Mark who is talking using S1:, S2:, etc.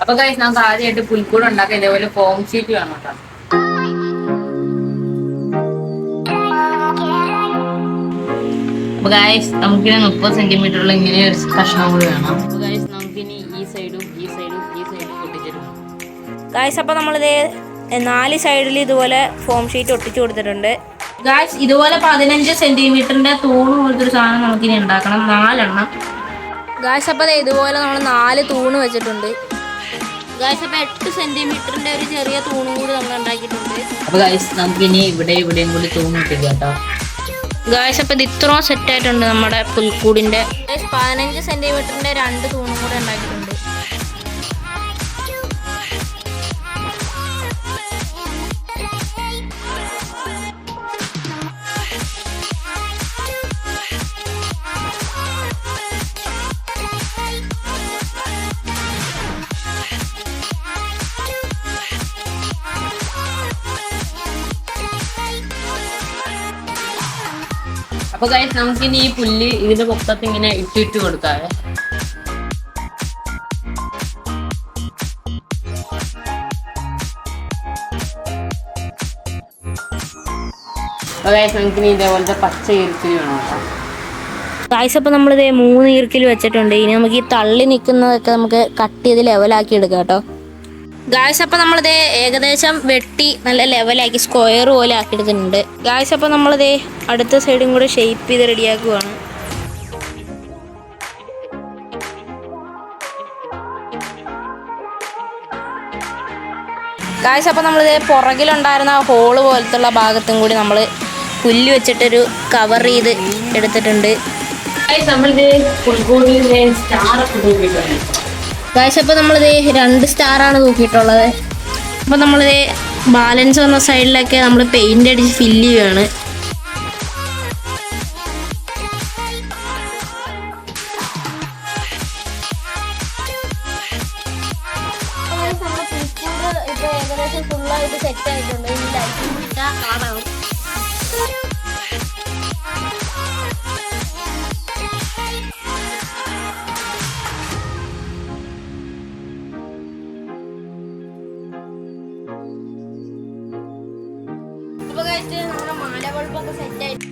S1: അപ്പൊ ഗൈസ് നമുക്ക് ആദ്യമായിട്ട് പുൽക്കൂട് ഉണ്ടാക്കാം ഇതേപോലെ ഫോം ഷീറ്റ് വേണം കേട്ടോ. അപ്പൊ ഗായസ് നമുക്കിനി മുപ്പത് സെന്റിമീറ്ററുള്ള ഇങ്ങനെ ഒരു കഷ്ണം കൂടി വേണം. അപ്പൊ ഗായസ് നമുക്കിനി ഈ സൈഡും ഈ സൈഡും ഈ സൈഡും പൊട്ടിച്ചെടുക്കണം
S2: ഗായ്സ് അപ്പൊ നമ്മളിത് നാല് സൈഡിൽ ഇതുപോലെ ഫോം ഷീറ്റ് ഒട്ടിച്ചു കൊടുത്തിട്ടുണ്ട്.
S3: ഗായ്സ് ഇതുപോലെ പതിനഞ്ച് സെന്റിമീറ്ററിന്റെ തൂണ് പോലത്തെ ഒരു സാധനം നമുക്കിനി ഉണ്ടാക്കണം. നാലെണ്ണം.
S2: ഗായ്സ് അപ്പോൾ ഇതുപോലെ നമ്മൾ നാല് തൂണ് വെച്ചിട്ടുണ്ട്. ഗായ്സ് അപ്പൊ എട്ട് സെന്റിമീറ്ററിന്റെ ഒരു ചെറിയ തൂണും കൂടി നമ്മൾ ഉണ്ടാക്കിയിട്ടുണ്ട്.
S1: അപ്പൊ ഗൈസ് നമുക്കിനി ഇവിടെ ഇവിടെയും കൂടി തൂങ്ങിട്ടില്ല കേട്ടോ.
S2: ഗായ്സ് അപ്പോൾ ഇത് ഇത്രയും സെറ്റ് ആയിട്ടുണ്ട് നമ്മുടെ പുൽക്കൂടിന്റെ. പതിനഞ്ച് സെന്റിമീറ്ററിന്റെ രണ്ട് തൂണും കൂടെ ഉണ്ടാക്കിയിട്ടുണ്ട്.
S1: അപ്പൊ ഗൈസ് നമുക്കിനി ഈ പുല്ല് ഇതിന്റെ പൊക്കത്ത് ഇങ്ങനെ ഇട്ടിട്ട് കൊടുക്കാവേ. ഗൈസ് നമുക്കിനി
S2: അപ്പോൾ നമ്മളിത് മൂന്ന് ഈർക്കിൽ വെച്ചിട്ടുണ്ട്. ഇനി നമുക്ക് ഈ തള്ളി നിൽക്കുന്നതൊക്കെ നമുക്ക് കട്ട് ചെയ്ത് ലെവലാക്കി എടുക്കാം കേട്ടോ. ഗായ്സ് അപ്പോൾ നമ്മളിത് ഏകദേശം വെട്ടി നല്ല ലെവലാക്കി സ്ക്വയർ പോലെ ആക്കി എടുക്കുന്നുണ്ട് ഗായ്സ് അപ്പോൾ നമ്മളിത് അടുത്ത സൈഡും കൂടെ ഷേപ്പ് ചെയ്ത് റെഡിയാക്കുവാണ് ഗായ്സ് അപ്പോൾ നമ്മളിത് പുറകിലുണ്ടായിരുന്ന ഹോൾ പോലത്തുള്ള ഭാഗത്തും കൂടി നമ്മൾ പുല്ല് വെച്ചിട്ടൊരു കവർ ചെയ്ത് എടുത്തിട്ടുണ്ട്.
S1: നമ്മളിത് സ്റ്റാർ ഒക്കെ
S2: അപ്പോൾ നമ്മളിത് രണ്ട് സ്റ്റാറാണ് തൂക്കിയിട്ടുള്ളത്. അപ്പോൾ നമ്മളിത് ബാലൻസ് വന്ന സൈഡിലൊക്കെ നമ്മൾ പെയിന്റ് അടിച്ച് ഫില്ല് ചെയ്യുകയാണ് ഫുള്ളായിട്ട് സെറ്റ് ആയിട്ടുണ്ട്. ഈ ലൈറ്റിംഗ് കാണാം കഴിച്ച് നമ്മുടെ മാല സെറ്റ് ആയിട്ട്